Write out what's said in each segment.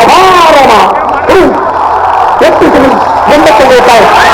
ಅಪಾರಣ ಎಷ್ಟು ಮುಂದಕ್ಕೆ ಬೇಕಾಯ್ತು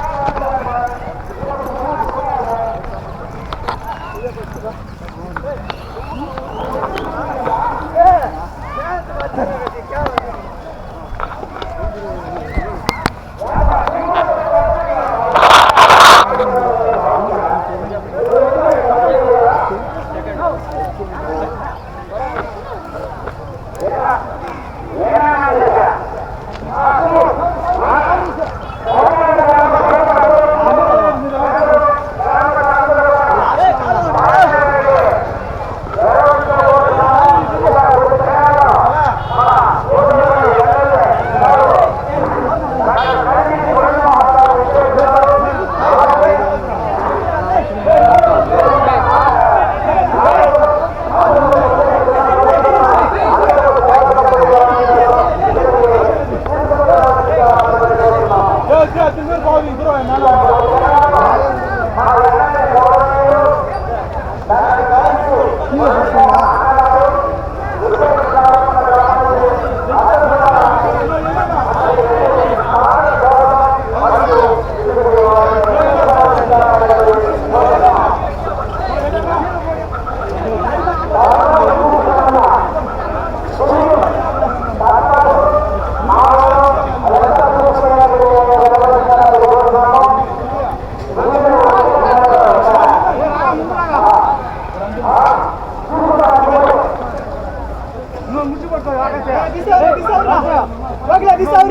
Música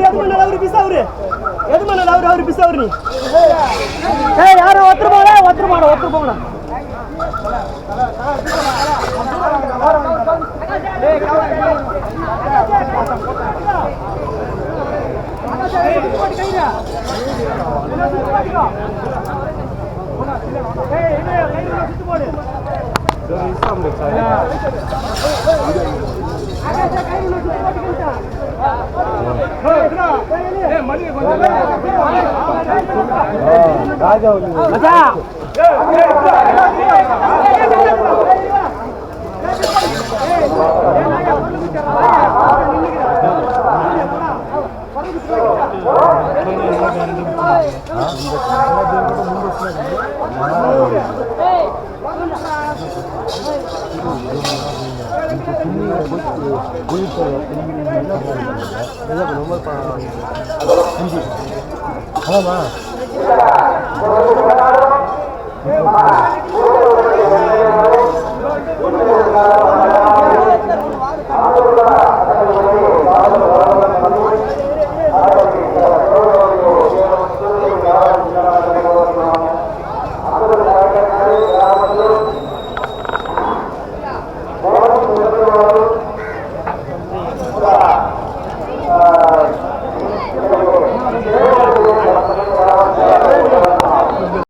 அவரு எது மண்ணல் அவரு பிசா அவரு. எது மண்ணல் அவரு அவரு பிசா அவரு நீ? ஏய் ஒத்துரு போடா ராஜா Thank you. இப்போ சின்ன உயிர் நல்லா நல்லா ரொம்ப அதாம்மா